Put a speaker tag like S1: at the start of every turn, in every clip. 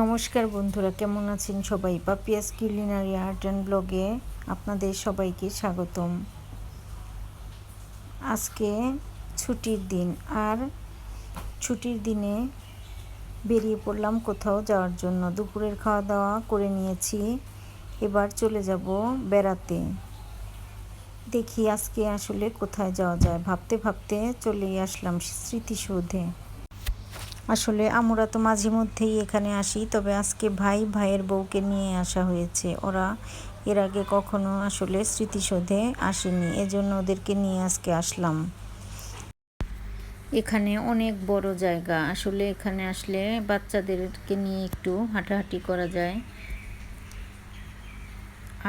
S1: নমস্কার বন্ধুরা, কেমন আছেন সবাই? পাপিয়াস কিউলিনারি আর্ট অ্যান্ড ব্লগে আপনাদের সবাইকে স্বাগতম। আজকে ছুটির দিন, আর ছুটির দিনে বেরিয়ে পড়লাম কোথাও যাওয়ার জন্য। দুপুরের খাওয়া দাওয়া করে নিয়েছি, এবার চলে যাব বেড়াতে। দেখি আজকে আসলে কোথায় যাওয়া যায়। ভাবতে ভাবতে চলেই আসলাম স্মৃতিসৌধে। আসলে আমরা তো মাঝে মধ্যেই এখানে আসি, তবে আজকে ভাই ভাইয়ের বউকে নিয়ে আসা হয়েছে। ওরা এর আগে কখনো আসলে স্মৃতিসৌধে আসেনি, এজন্য ওদেরকে নিয়ে আজকে আসলাম। এখানে অনেক বড় জায়গা, আসলে এখানে আসলে বাচ্চাদেরকে নিয়ে একটু হাঁটাহাঁটি করা যায়।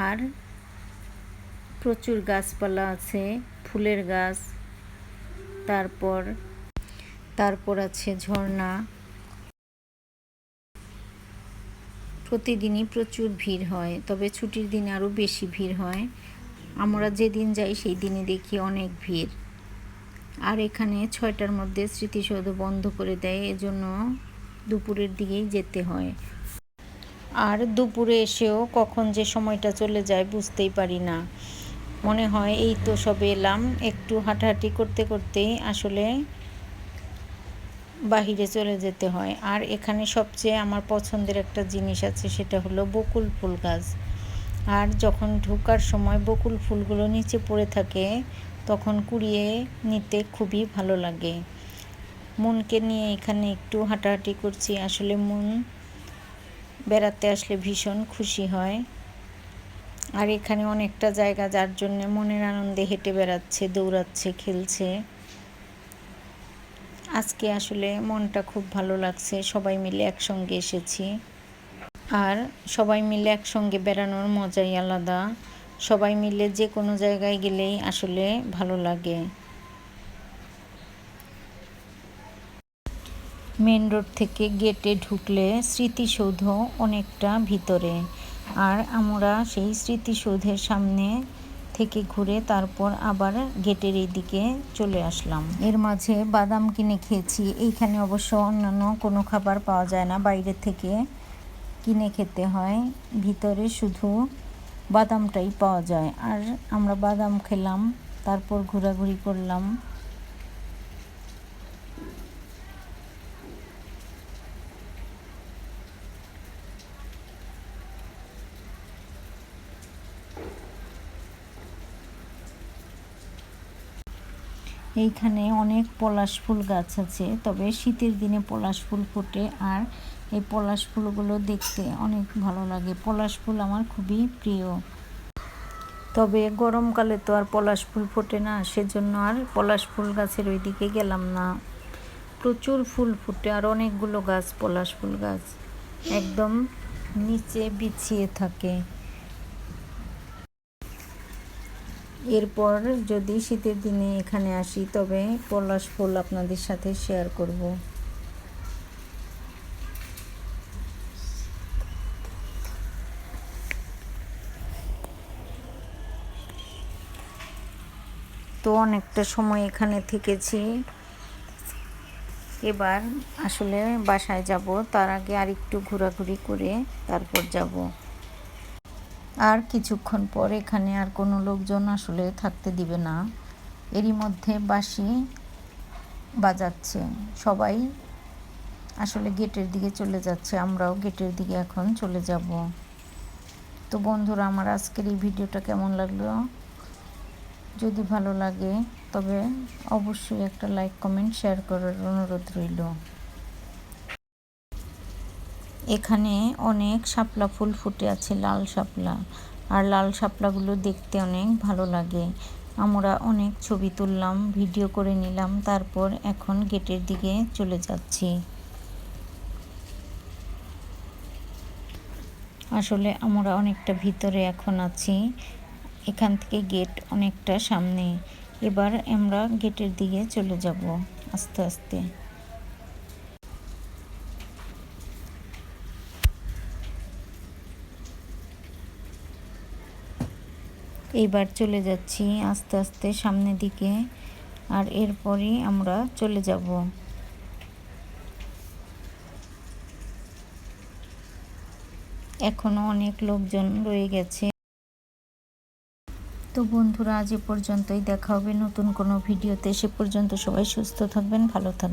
S1: আর প্রচুর গাছপালা আছে, ফুলের গাছ, তারপর তারপর আছে ঝর্ণা। প্রতিদিনই প্রচুর ভিড় হয়, তবে ছুটির দিনে আরও বেশি ভিড় হয়। আমরা যেদিন যাই সেই দিনে দেখি অনেক ভিড়। আর এখানে ছয়টার মধ্যে স্মৃতিসৌধ বন্ধ করে দেয়, এজন্য দুপুরের দিকেই যেতে হয়। আর দুপুরে এসেও কখন যে সময়টা চলে যায় বুঝতেই পারি না। মনে হয় এই তো সবে এলাম, একটু হাঁটাহাঁটি করতে করতেই আসলে বাহিরে চলে যেতে হয়। আর এখানে সবচেয়ে আমার পছন্দের একটা জিনিস আছে, সেটা হলো বকুল ফুল গাছ। আর যখন ঢোকার সময় বকুল ফুলগুলো নিচে পড়ে থাকে, তখন কুড়িয়ে নিতে খুবই ভালো লাগে। মনকে নিয়ে এখানে একটু হাঁটাহাঁটি করছি। আসলে মন বেড়াতে আসলে ভীষণ খুশি হয়। আর এখানে অনেকটা জায়গা, যার জন্য মনের আনন্দে হেঁটে বেড়াচ্ছে, দৌড়াচ্ছে, খেলছে। আজকে আসলে মনটা খুব ভালো লাগছে, সবাই মিলে একসঙ্গে এসেছি। আর সবাই মিলে একসঙ্গে বেড়ানোর মজাই আলাদা। সবাই মিলে যে কোনো জায়গায় গেলেই আসলে ভালো লাগে। মেন রোড থেকে গেটে ঢুকলে স্মৃতিসৌধ অনেকটা ভিতরে। আর আমরা সেই স্মৃতিসৌধের সামনে থেকে ঘুরে তারপর আবার গেটের এই দিকে চলে আসলাম। এর মাঝে বাদাম কিনে খেয়েছি। এইখানে অবশ্য অন্যান্য কোনো খাবার পাওয়া যায় না। বাইরে থেকে কিনে খেতে হয়। ভিতরে শুধু বাদামটাই পাওয়া যায়। আর আমরা বাদাম খেলাম, তারপর ঘোরাঘুরি করলাম। এইখানে অনেক পলাশ ফুল গাছ আছে, তবে শীতের দিনে পলাশ ফুল ফোটে আর এই পলাশ ফুলগুলো দেখতে অনেক ভালো লাগে। পলাশ ফুল আমার খুবই প্রিয়। তবে গরমকালে তো আর পলাশ ফুল ফোটে না, সেজন্য আর পলাশ ফুল গাছের ওই দিকে গেলাম না। প্রচুর ফুল ফুটে আর অনেকগুলো গাছ, পলাশ ফুল গাছ। একদম নিচে বিছিয়ে থাকে। এরপর যদি শীতের দিনে এখানে আসি, তবে পলাশ ফুল আপনাদের সাথে শেয়ার করব। তো অনেকটা সময় এখানে থেকেছি। এবার আসলে বাসায় যাব, তার আগে আর একটু ঘোরাঘুরি করে তারপর যাব। আর কিছুক্ষণ পর এখানে আর কোনো লোকজন আসলে থাকতে দিবে না। এরই মধ্যে বাঁশি বাজাচ্ছে। সবাই আসলে গেটের দিকে চলে যাচ্ছে। আমরাও গেটের দিকে এখন চলে যাব। তো বন্ধুরা, আমার আজকের এই ভিডিওটা কেমন লাগল? যদি ভালো লাগে, তবে অবশ্যই একটা লাইক, কমেন্ট, শেয়ার করার অনুরোধ রইল। এখানে অনেক শাপলা ফুল ফুটে আছে, লাল শাপলা। আর লাল শাপলাগুলো দেখতে অনেক ভালো লাগে। আমরা অনেক ছবি তুললাম, ভিডিও করে নিলাম, তারপর এখন গেটের দিকে চলে যাচ্ছি। আসলে আমরা অনেকটা ভিতরে এখন আছি। এখান থেকে গেট অনেকটা সামনে। এবার আমরা গেটের দিকে চলে যাব আস্তে আস্তে। এইবার চলে যাচ্ছি আস্তে আস্তে সামনের দিকে, আর এরপরই আমরা চলে যাব। এখনও অনেক লোকজন রয়ে গেছে। তো বন্ধুরা, আজ এ পর্যন্তই। দেখা হবে নতুন কোনো ভিডিওতে। সে পর্যন্ত সবাই সুস্থ থাকবেন, ভালো থাকবেন।